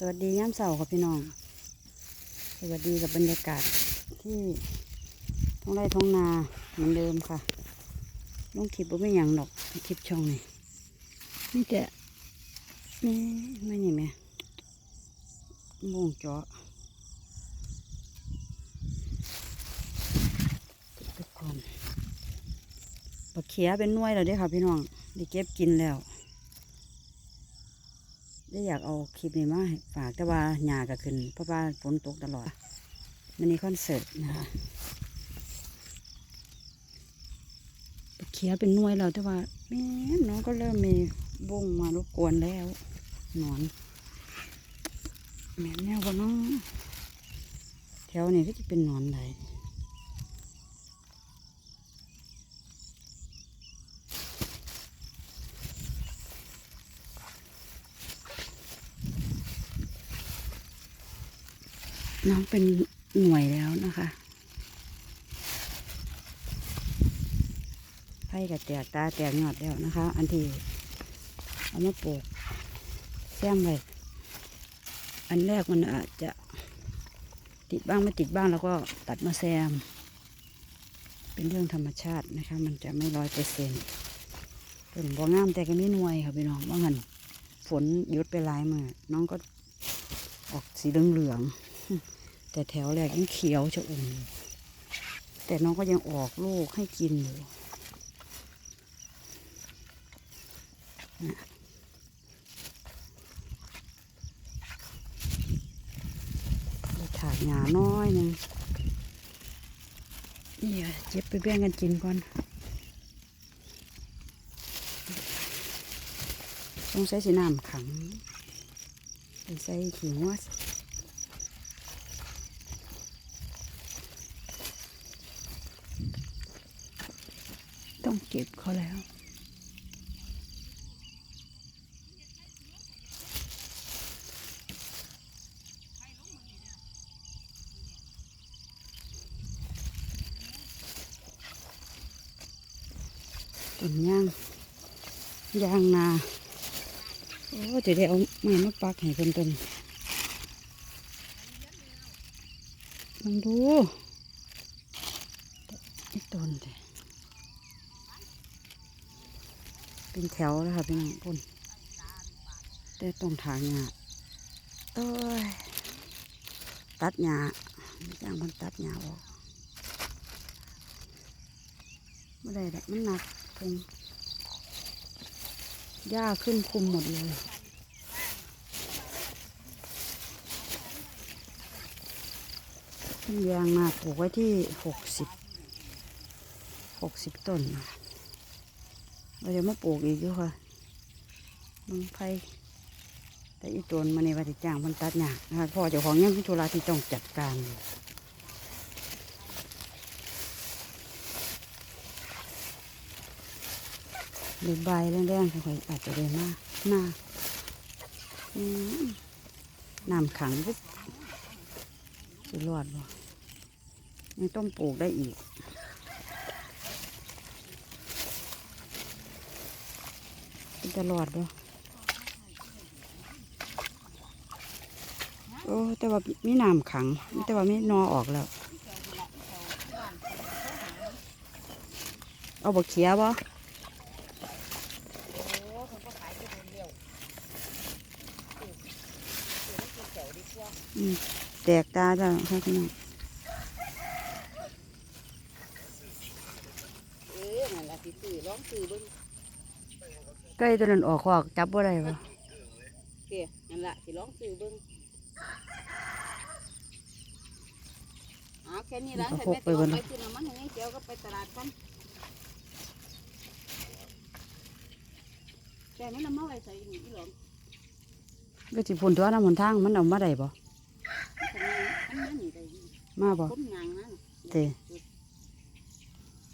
สวัสดีย่ามเสาครับพี่น้อง สวัสดีกับบรรยากาศที่ท้องไร่ท้องนาเหมือนเดิมค่ะลงคลิปบ่ไม่ยังดอกคลิปช่องนี่นี่แต่นี่ไม่นี่แม่โมงเจาะเก็บไปก่อนบักเขียเป็นน่วยแล้วเด้อค่ะพี่น้องได้เก็บกินแล้ว ได้อยากเอาคลิปนี้มาฝากแต่ว่าหยาก็ขึ้น เพราะว่าฝนตกตลอดมันนี่คอนเสิร์ตนะคะเคียเป็นน่วยแล้วแต่ว่าแม่น้องก็เริ่มมีวงมารบกวนแล้วนอนแม่แนวก็น้องแถวนี้ก็จะเป็นนอนไหน น้องเป็นหน่วยแล้วนะคะไผ่กับแตกตาแตกยอดแล้วนะคะ อันที่เอามาปลูกแซมไว้อันแรกมันอาจจะติดบ้างไม่ติดบ้างแล้วก็ตัดมาแซม เป็นเรื่องธรรมชาตินะคะ มันจะไม่ร้อยเปอร์เซ็นต์เป็นบ่งามแต่ก็ไม่หน่วยค่ะพี่น้องว่างันฝนยุดไปหลายมือน้องก็ออกสีเหลืองๆ แต่แถวแรกยังเขียวชะอุ่มอยู่แต่น้องก็ยังออกลูกให้กินอยู่ถากหญ้าน้อยนึงนี่เจ็บไปแบ่งกันกินก่อนสงสัยสีน้ำขังเป็นใส่ขี้หัว ต้องเก็บเขาแล้ว ต้นย่างยางนา โอ้จะได้เอาไม้มาปักให้เพิ่นต้นลองดูไอ้ต้นเด้ เป็นแถวแล้วค่ะพี่น้องพุ่นแต่ต้องถางหญ้าเอ้ย ตัดหญ้าจ้างมันตัดหญ้าออกไม่ได้ดอกมันหนักคงหญ้าขึ้นคุมหมดเลยยางนาปลูกไว้ที่หกสิบหกสิบต้นนะ เราจะมาปลูกอีกอยู่ค่ะมึงไผ่แต่อีตัวมันในวัดจ้างมันตัดหยากนะคะพ่อเจ้าของยังพิธุระที่ต้องจัดการอยู่หรือใบแรงๆค่อยอาจจะได้มากหน้าน้ำขังก็สิรอดบ่ยังต้องปลูกได้อีก เป็นตลอดบ่โอ้แต่ว่ามีน้ำขัง แต่ว่ามีนอออกแล้ว เอาบกเขียบ่อืมแตกตาจ้ะค่ะพี่น้องเออนั่นล่ะสิซื้อลองซื้อเบิ่ง ใกล้ตัวนั้นออกคอกจับบ่ได้บ่เด้นั่นล่ะสิลองซื้อเบิ่งเอาแค่นี้ละฉันไม่ต้องไปซื้อน้ำมันให้เจียวก็ไปตลาดกันแต่มันน้ำมันไว้ใส่นี่อีหลงก็สิพุ่นตัวน้ำหนทางมันเอามาได้บ่ทำไมอันนั้นนี่ได้อยู่มาบ่คนงานนั่นเด้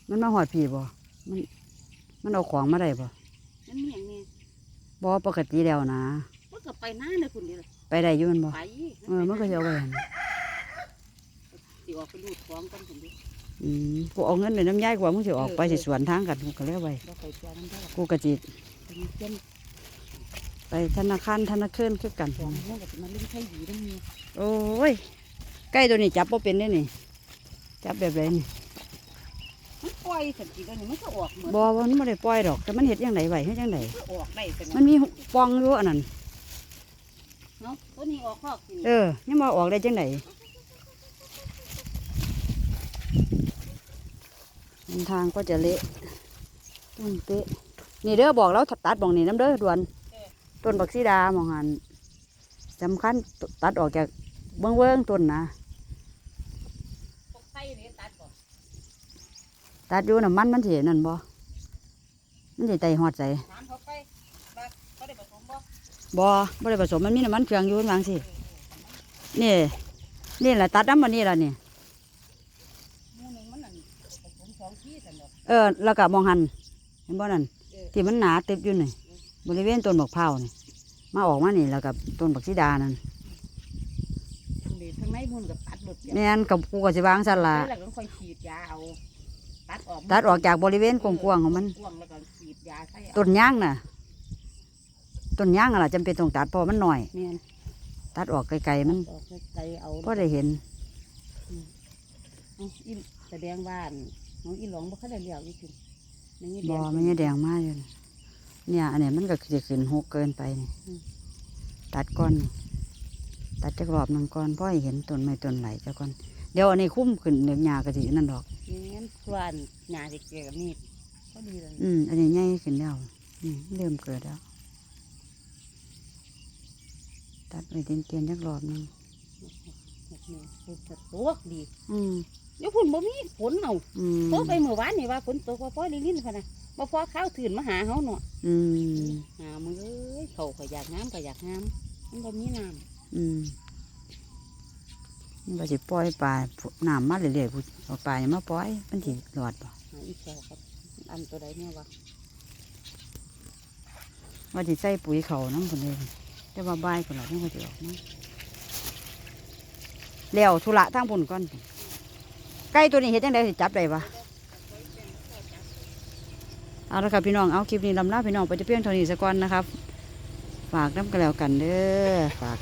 มันมาหอดผีบ่มัน มันเอาของมาได้บ่ นั่นมีอย่างนี้บ่ปกติแล้วนะมันก็ไปหน้าเลยคุณเดียวไปได้อยู่แมันบ่ไปเออมันก็จะเอาไปหั่นสิออกไปดูดของกันคุณเดียวอืมกูเอาเงินเลยน้ำยายกว่ามึงสิออกไปสิสวนทางกันกูก็แล้วไปบ่เคยเจอน้ำได้กูกะจิเป็นเส้นไปไปธนาคารธนาคารคือกันสองมันก็จะมาเล่นไข่ดีทั้งนี้โอ้ยใกล้ตัวนี้จับบ่เป็นได้นี่จับแบบไรนี่มัน ปล่อยสันติแล้วนี่มันก็ออกเหมือนบ่ว่ามันไม่ได้ปล่อยดอก แต่มันเห็ดยังไงไหวเฮ็ดยังไงมันออกได้สันมันมีปองอยู่อันนั้นเนาะตัวนี้ออกคอกสิเออยังมาออกได้จังไดทางก็จะเละต้นเตะนี่เด้อบอกแล้วตัดบองนี่น้ำเด้อด่วนต้นบักซีดาหมองหันสำคัญตัดออกจากเบื้องเบื้องๆต้นนะ พวกไข่นี่ตัดก่อน ตัดอยู่น้ำมันมันเสียนั่นบ่มันสิไตหอดใส่ถามเขาไปว่าเขาได้ผสมบ่บ่บ่ได้ผสมมันมีน้ำมันเครื่องอยู่วาจังสินี่ นี่แหละตัดน้ำมันนี่ละนี่หมูหนึงมันนั่นผสมสองที่สันดอกเออแล้วก็มองหันเห็นบ่นั่นเออที่มันหนาติบอยู่นี่บริเวณต้นบักพร้าวนี่มาออกมานี่แล้วกับต้นบักซีดานั่นเดี๋ยวทั้งในมุนกับตัดหมดอย่างแม่นกับกูก็สิวางสั่นล่ะแล้วก็ค่อยฉีดยาเอา ตัดออกตัดออกจากบริเวณกว้างๆของมันกว้างแล้วก็ฉีดยาใส่เอาต้นย่างน่ะต้นย่างอะล่ะจำเป็นต้องตัดเพราะมันหน่อย แม่นตัดออกไกลๆมันออกไกลๆเอาพอได้เห็นเอาอีแสดงว่าน้องอีหลงบ่คันได้เลี้ยวอีกทีนี่บ่มันยังแดงมากอยู่นี่เนี่ยอันนี้มันก็จะขึ้นหกเกินไปนี่ตัดก้อนนี่ตัดจักรอบหนึ่งก้อนเพราะให้เห็นต้นไม้ต้นไหลจักก้อน เดี๋ยวอันนี้คุ้มขึ้นเดี๋ยวหญ้าก็สินั่นดอกนี่งั้นส่วนหญ้าสิเกี่ยวกับมีดก็ดีเลยอืมอันนี้ใหญ่ขึ้นแล้วนี่เริ่มเกิดแล้ว ตัดไปเตียนๆจักรอบหนึงนี่คือสะตวกดี อืมเดี๋ยวพุ่นบ่มีฝนเอาอืมโทรไปเมื่อวานนี่ว่าฝนตกว่าพ่อลิลินพะนะบ่พอข้าวถืนมาหาเฮาเนาะอืมหามึงเอ้ยเขาก็อยากน้ำก็อยากน้ำมันบ่มีน้อืม นี่ว่าสิปล่อยปลาน้ำมาเรื่อยๆพูดเอาปลานี่มาปล่อยมันสิหลอดบ่ำหาอีแซวครับ อันตัวใดเนี่ยวะว่าสิใส่ปุ๋ยเขาน้ำคนเลยแต่ว่าบายคนละทั้งคนสิออกมาแล้วธุระทางพุ่นก่อนไก่ตัวนี้เห็นจังไดสิจับได้ปะเอาละครับพี่น้องเอาคลิปนี้ลำลาพี่น้องไปจะเพียงเท่านี้สักก่อนนะครับ ฝากน้ำกันแล้วกันเด้อฝาก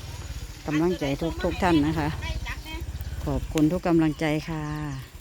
กำลังใจทุกทุกๆท่านนะคะได้จักแน่ ขอบคุณทุกกำลังใจค่ะ